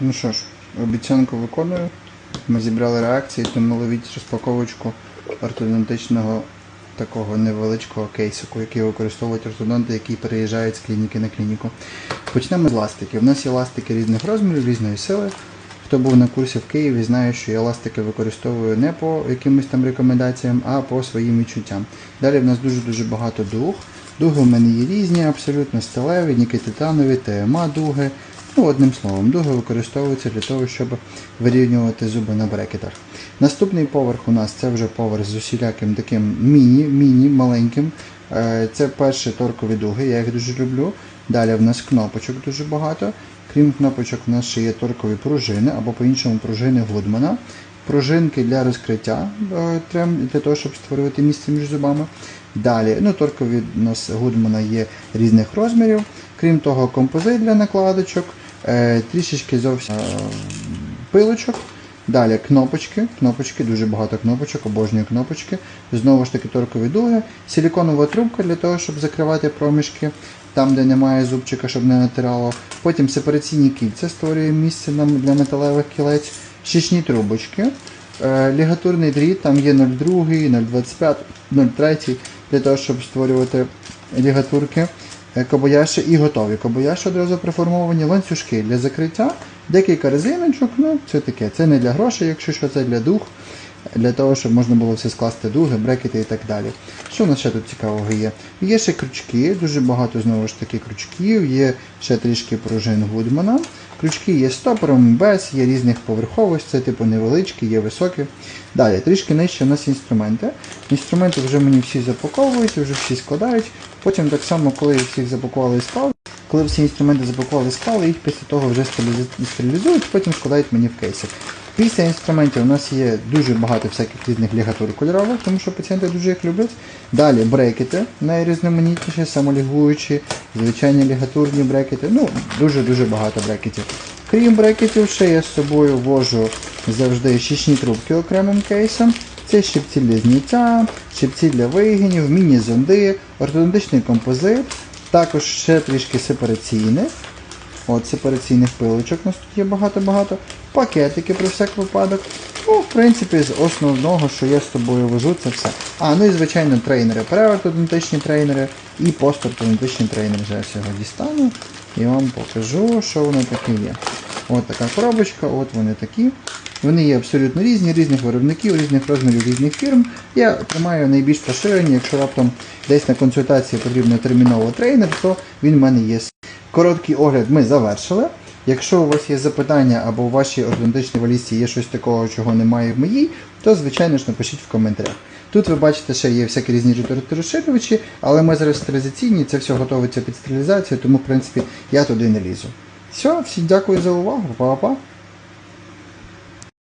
Ну що ж, обіцянку виконую. Ми зібрали реакції, тому ловіть розпаковочку ортодонтичного такого невеличкого кейсику, який використовують ортодонти, які переїжджають з клініки на клініку. Почнемо з ластиків. У нас є ластики різних розмірів, різної сили. Хто був на курсі в Києві, знає, що я ластики використовую не по якимось там рекомендаціям, а по своїм відчуттям. Далі в нас дуже-дуже багато дуг. Дуги в мене є різні, абсолютно сталеві, нікель-титанові, ТМА дуги. Ну, одним словом, дуги використовуються для того, щоб вирівнювати зуби на брекетах. Наступний поверх у нас це вже поверх з усіляким таким міні, міні, маленьким. Е, Це перші торкові дуги, я їх дуже люблю. Далі в нас кнопочок дуже багато. Крім кнопочок, в нас ще є торкові пружини або по-іншому пружини Гудмана. Пружинки для розкриття е, для того, щоб створювати місце між зубами. Далі, ну, торкові у нас Гудмана є різних розмірів. Крім того, композит для накладочок, е, трішечки зовсім е, пилочок. Далі кнопочки, кнопочки, дуже багато кнопочок, обожнюю кнопочки. Знову ж таки торкові дуги, силіконова трубка для того, щоб закривати проміжки там, де немає зубчика, щоб не натирало. Потім сепараційні кільця створює місце для металевих кілець, щічні трубочки, е, лігатурний дріт, там є 0,2, 0,25, 0,3 для того, щоб створювати лігатурки. Е, Кобояші і готові. Кобояші одразу приформовані ланцюжки для закриття, декілька резиночок, ну це таке. Це не для грошей, якщо що, це для дух, для того, щоб можна було все скласти дуги, брекети і так далі. Що у нас ще тут цікавого є? Є ще крючки, дуже багато знову ж таки крючків, є ще трішки пружин Гудмана. Крючки є стопором, без, є різних поверховостей, типу невеличкі, є високі. Далі, трішки нижче у нас інструменти. Інструменти вже мені всі запаковують, вже всі складають. Потім так само, коли всіх запакували і склали, коли всі інструменти запакували і склали, їх після того вже стерилізують, потім складають мені в кейсик. Після інструментів у нас є дуже багато всяких різних лігатур кольорових, тому що пацієнти дуже їх люблять. Далі брекети, найрізноманітніші, самолігуючі, звичайні лігатурні брекети. Ну, дуже-дуже багато брекетів. Крім брекетів, ще я з собою вожу завжди щічні трубки окремим кейсом. Це щипці для зняття, щипці для вигинів, міні-зонди, ортодонтичний композит, також ще трішки сепараційних. От сепараційних пилочок у нас тут є багато-багато. Пакетики про всяк випадок. Ну, в принципі, з основного, що я з тобою вожу, це все. А, ну і звичайно трейнери, преортодонтичні трейнери і постортодонтичні трейнери. Зараз я його дістану і вам покажу, що воно таке є. От така коробочка, от вони такі. Вони є абсолютно різні, різних виробників, різних розмірів, різних фірм. Я тримаю найбільш поширені, якщо раптом десь на консультації потрібно терміново трейнер, то він в мене є. Короткий огляд ми завершили. Якщо у вас є запитання або у вашій аутентичній валізці є щось такого, чого немає в моїй, то звичайно ж напишіть в коментарях. Тут ви бачите, ще є всякі різні розширювачі, але ми зараз стерилізаційні, це все готується під стерилізацію, тому в принципі я туди не лізу. Все, всім дякую за увагу, па-па.